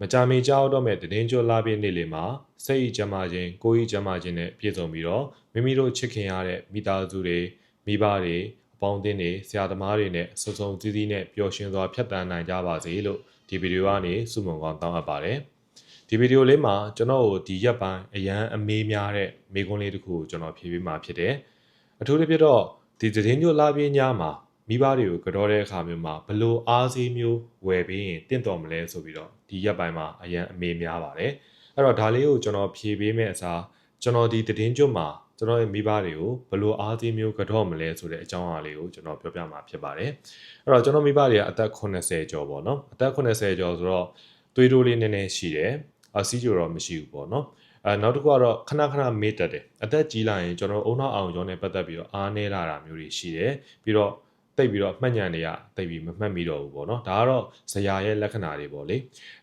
မကြမီကြောက်တော့မဲ့တည်င်းကျွလာပြည့်နေ့လေးမှာစိတ်ဤကျမ်းမာခြင်းကိုယ်ဤကျမ်းမာခြင်းနဲ့ပြည့်စုံပြီးတော့မိမိတို့ချစ်ခင်ရတဲ့မိသားစုတွေမိဘတွေအပေါင်းအသင်းတွေဆရာသမားတွေနဲ့စုံစုံစည်းစည်းနဲ့ပျော်ရွှင်စွာဖြတ်တန်းနိုင်ကြပါစေလို့ဒီဗီဒီယိုကနေဆုမွန်ကောင်းတောင်းအပ်ပါတယ်ဒီဗီဒီယိုလေးမှာကျွန်တော်တို့ဒီရက်ပိုင်းအရန်အမေးများတဲ့မိကွန်းလေးတစ်ခုကိုကျွန်တော်ဖြေပေးမှာဖြစ်တယ်အထူးသဖြင့်တော့ဒီတည်င်းကျွလာပြည့်ညမှာ မိဘတွေကိုကြောတဲ့အခါမျိုးမှာဘလို့အားစီးမျိုးဝယ်ပြီးရင်တင့်တော်မလဲဆိုပြီးတော့ဒီရက်ပိုင်းမှာအရန်အမေများပါတယ်အဲ့တော့ဒါလေးကိုကျွန်တော်ဖြေပေးမယ့်အစားကျွန်တော်ဒီတည်င်းကျွမှာကျွန်တော်ရဲ့မိဘတွေကိုဘလို့အားစီးမျိုးကြောမလဲဆိုတဲ့အကြောင်းအရာလေးကိုကျွန်တော်ပြောပြမှာဖြစ်ပါတယ်အဲ့တော့ကျွန်တော်မိဘတွေကအသက်80ကျော်ပေါ့နော်အသက်80ကျော်ဆိုတော့သွေးတိုးလေးနည်းနည်းရှိတယ်အစီးကျော်တော့မရှိဘူးပေါ့နော်အဲနောက်တစ်ခုကတော့ခဏခဏမေ့တက်တယ်အသက်ကြီးလာရင်ကျွန်တော်အုံနောက်အောင်ကျော်နဲ့ပတ်သက်ပြီးတော့အားနည်းလာတာမျိုးတွေရှိတယ်ပြီးတော့ တိတ်ပြီးတော့မှတ်ညံတွေကတိတ်ပြီးမမှတ်မိတော့ဘူးပေါ့နော်ဒါကတော့ဇရာရဲ့လက္ခဏာတွေပေါ့လေ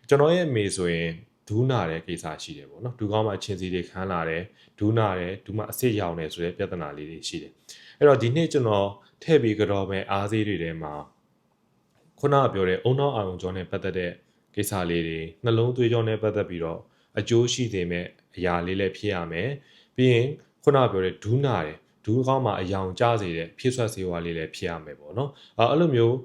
ကျွန်တော်ရဲ့အမေဆိုရင်ဒူးနာတဲ့ကိစ္စရှိတယ်ပေါ့နော်ဒူးကောင်းမှအချင်းစီတွေခန်းလာတယ်ဒူးနာတယ်ဒူးမှအစ်စ်ရောင်တယ်ဆိုတဲ့ပြဿနာလေးတွေရှိတယ်အဲ့တော့ဒီနေ့ကျွန်တော်ထည့်ပြီးကြောမဲ့အားစေးတွေထဲမှာခုနကပြောတဲ့အုံနောက်အောင်ကျော်နဲ့ပတ်သက်တဲ့ကိစ္စလေးတွေနှလုံးသွေးကြောနဲ့ပတ်သက်ပြီးတော့အကျိုးရှိစေမဲ့အရာလေးလည်းဖြစ်ရမယ်ပြီးရင်ခုနကပြောတဲ့ဒူးနာတယ် ဒူးကောင်းမှာအယောင်ကျစေတဲ့ဖြစ်ဆွက်စေဝါလေးလည်းဖြစ်ရမယ်ပေါ့နော်အဲအဲ့လိုမျိုး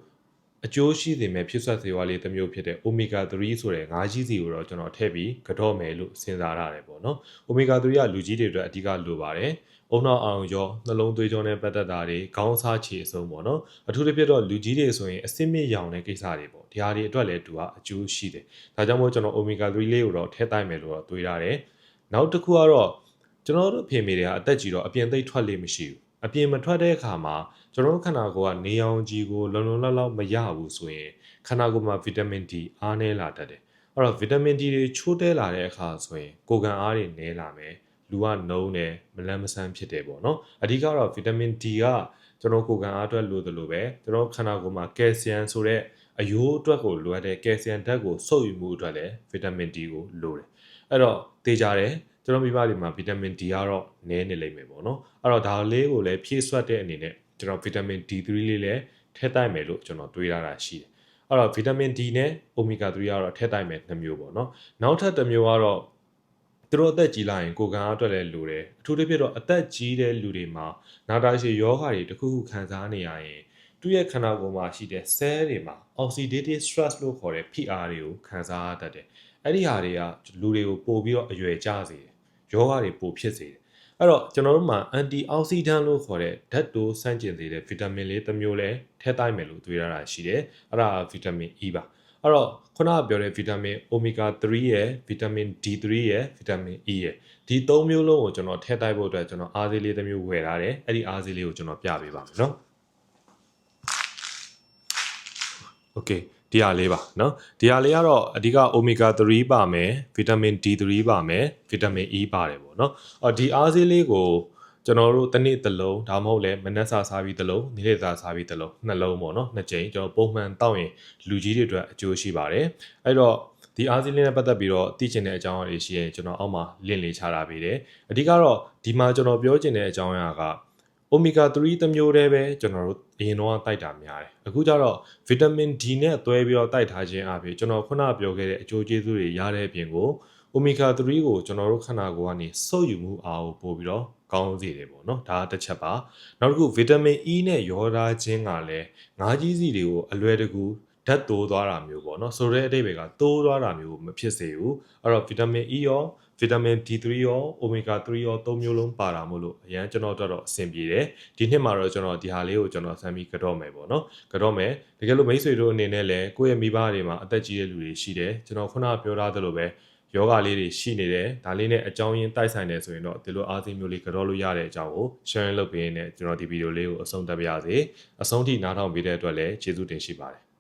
အကျိုးရှိစေမဲ့ဖြစ်ဆွက်စေဝါလေးတစ်မျိုးဖြစ်တဲ့ omega 3ဆိုတဲ့ငါးကြီးစီကိုတော့ကျွန်တော်ထည့်ပြီးကတော့မယ်လို့စဉ်းစားရတယ်ပေါ့နော် omega 3ကလူကြီးတွေအတွက်အဓိကလိုပါတယ်အုံနောက်အောင်ရောနှလုံးသွေးကြောနဲ့ပတ်သက်တာတွေခေါင်းစားချေအဆုံးပေါ့နော်အထူးသဖြင့်တော့လူကြီးတွေဆိုရင်အစစ်မြစ်ရောင်တဲ့ကိစ္စတွေပေါ့ဒီဟာတွေအတွက်လည်းသူကအကျိုးရှိတယ်ဒါကြောင့်မို့ကျွန်တော် omega 3လေးကိုတော့ထည့်တိုက်မယ်လို့တော့တွေးရတယ်နောက်တစ်ခုကတော့ ကျွန်တော်တို့အဖေမိတွေကအသက်ကြီးတော့အပြင်သိပ်ထွက်လေမရှိဘူးအပြင်မထွက်တဲ့အခါမှာကျွန်တော်တို့ခန္ဓာကိုယ်ကနေအောင်ကြီးကိုလုံလုံလောက်လောက်မရဘူးဆိုရင်ခန္ဓာကိုယ်မှာဗီတာမင် D အားနည်းလာတတ်တယ်အဲ့တော့ဗီတာမင် D တွေချိုးတဲလာတဲ့အခါဆိုရင်ကိုယ်ခံအားတွေနည်းလာမယ်လူကနှုံးတယ်မလန်းမဆန်းဖြစ်တယ်ပေါ့နော်အဓိကတော့ဗီတာမင် D ကကျွန်တော်ကိုယ်ခံအားအတွက်လိုသလိုပဲကျွန်တော်ခန္ဓာကိုယ်မှာကယ်လ်ဆီယမ်ဆိုတဲ့ အယိုးအတွက်ကိုလိုအပ်တဲ့ကယ်လ်ဆီယမ်ဓာတ်ကိုစုပ်ယူမှုအတွက်လည်းဗီတာမင် D ကိုလိုတယ်အဲ့တော့သိကြတယ်ကျွန်တော်မိဘတွေမှာဗီတာမင် D ကတော့နည်းနေလိမ့်မယ်ပေါ့နော်အဲ့တော့ဒါလေးကိုလည်းဖြည့်ဆွတ်တဲ့အနေနဲ့ကျွန်တော်ဗီတာမင် D3 လေးလည်းထည့်တိုက်မယ်လို့ကျွန်တော်တွေးရတာရှိတယ်အဲ့တော့ဗီတာမင် D နဲ့ omega 3ကတော့ထည့်တိုက်မယ်နှစ်မျိုးပေါ့နော်နောက်ထပ်တစ်မျိုးကတော့သူတို့အသက်ကြီးလာရင်ကိုယ်ခံအားအတွက်လည်းလိုတယ်အထူးသဖြင့်တော့အသက်ကြီးတဲ့လူတွေမှာနာတာရှည်ယောဂါတွေတစ်ခုခုခံစားနေရရင် သူ့ရဲ့ခန္ဓာကိုယ်မှာရှိတဲ့ cell တွေမှာ oxidative stress လို့ခေါ်တဲ့ PR တွေကိုခံစားရတတ်တယ်အဲ့ဒီဟာတွေကလူတွေကိုပို့ပြီးတော့အရွယ်ကျစေတယ်ယောဂတွေပိုဖြစ်စေတယ်အဲ့တော့ကျွန်တော်တို့မှာ antioxidant လို့ခေါ်တဲ့ဓာတ်တိုးဆန့်ကျင်စေတဲ့ဗီတာမင်လေးတစ်မျိုးလည်းထည့်တိုက်မယ်လို့တွေးရတာရှိတယ်အဲ့ဒါဗီတာမင် E ပါအဲ့တော့ခုနကပြောတဲ့ဗီတာမင် omega 3ရဲ့ဗီတာမင် D3 ရဲ့ဗီတာမင် E ရဲ့ဒီ၃မျိုးလုံးကိုကျွန်တော်ထည့်တိုက်ဖို့အတွက်ကျွန်တော်အားစေးလေးတစ်မျိုးဝယ်ထားတယ်အဲ့ဒီအားစေးလေးကိုကျွန်တော်ပြပေးပါမယ်နော် Okay ဒီဟာလေးပါเนาะဒီဟာလေးကတော့အဓိက omega 3ပါမယ် vitamin D3 ပါမယ် vitamin E ပါတယ်ပေါ့เนาะအော်ဒီအားစေးလေးကိုကျွန်တော်တို့တစ်နေ့တစ်လုံးဒါမှမဟုတ်လဲမနက်စာစားပြီးတစ်လုံးနေ့လည်စာစားပြီးတစ်လုံးနှလုံးပေါ့เนาะနှစ်ကြိမ်ကျွန်တော်ပုံမှန်တောက်ရင်လူကြီးတွေအတွက်အကျိုးရှိပါတယ်အဲ့တော့ဒီအားစီးလေးနဲ့ပတ်သက်ပြီးတော့သိချင်တဲ့အကြောင်းအရာတွေရှိရင်ကျွန်တော်အောက်မှာလင့်လေးချထားပေးတယ်အဓိကတော့ဒီမှာကျွန်တော်ပြောချင်တဲ့အကြောင်းအရာက omega 3တစ်မျိုးတည်းပဲကျွန်တော်တို့အရင်တော့တိုက်တာများတယ်အခုကျတော့ vitamin D နဲ့တွဲပြီးတော့တိုက်ထားခြင်းအပြင်ကျွန်တော်ခုနပြောခဲ့တဲ့အကျိုးကျေးဇူးတွေရတဲ့အပြင်ကို omega 3ကိုကျွန်တော်တို့ခန္ဓာကိုယ်ကနေစုပ်ယူမှုအားကိုပို့ပြီးတော့ကောင်းစေတယ်ပေါ့နော်ဒါတစ်ချက်ပါနောက်တစ်ခု vitamin E နဲ့ရောထားခြင်းကလည်းငါးကြီးစီတွေကိုအလွယ်တကူ ဓာတ်တိုးသွားတာမျိုးပေါ့နော်ဆိုတဲ့အတိတ်တွေကတိုးသွားတာမျိုးမဖြစ်စေဘူးအဲ့တော့ vitamin E ရောဗီတာမင် D3 ရော omega 3ရောသုံးမျိုးလုံးပါတာမို့လို့အရန်ကျွန်တော်တို့တော့အဆင်ပြေတယ်ဒီနှစ်မှာတော့ကျွန်တော်ဒီဟာလေးကိုကျွန်တော်ဆမ်းပြီးကတော့မယ်ပေါ့နော်ကတော့မယ်တကယ်လို့မိတ်ဆွေတို့အနေနဲ့လည်းကိုယ့်ရဲ့မိဘတွေမှာအသက်ကြီးတဲ့လူတွေရှိတယ်ကျွန်တော်ခုနပြောထားသလိုပဲယောဂလေးတွေရှိနေတယ်ဒါလေးနဲ့အကြောင်းရင်းတိုက်ဆိုင်တယ်ဆိုရင်တော့ဒီလိုအားစီးမျိုးလေးကြောလို့ရတဲ့အကြောင်းကို share လုပ်ပေးနေကျွန်တော်ဒီဗီဒီယိုလေးကိုအဆုံးသတ်ပါရစေအဆုံးထိနားထောင်ပေးတဲ့အတွက်လည်းကျေးဇူးတင်ရှိပါတယ်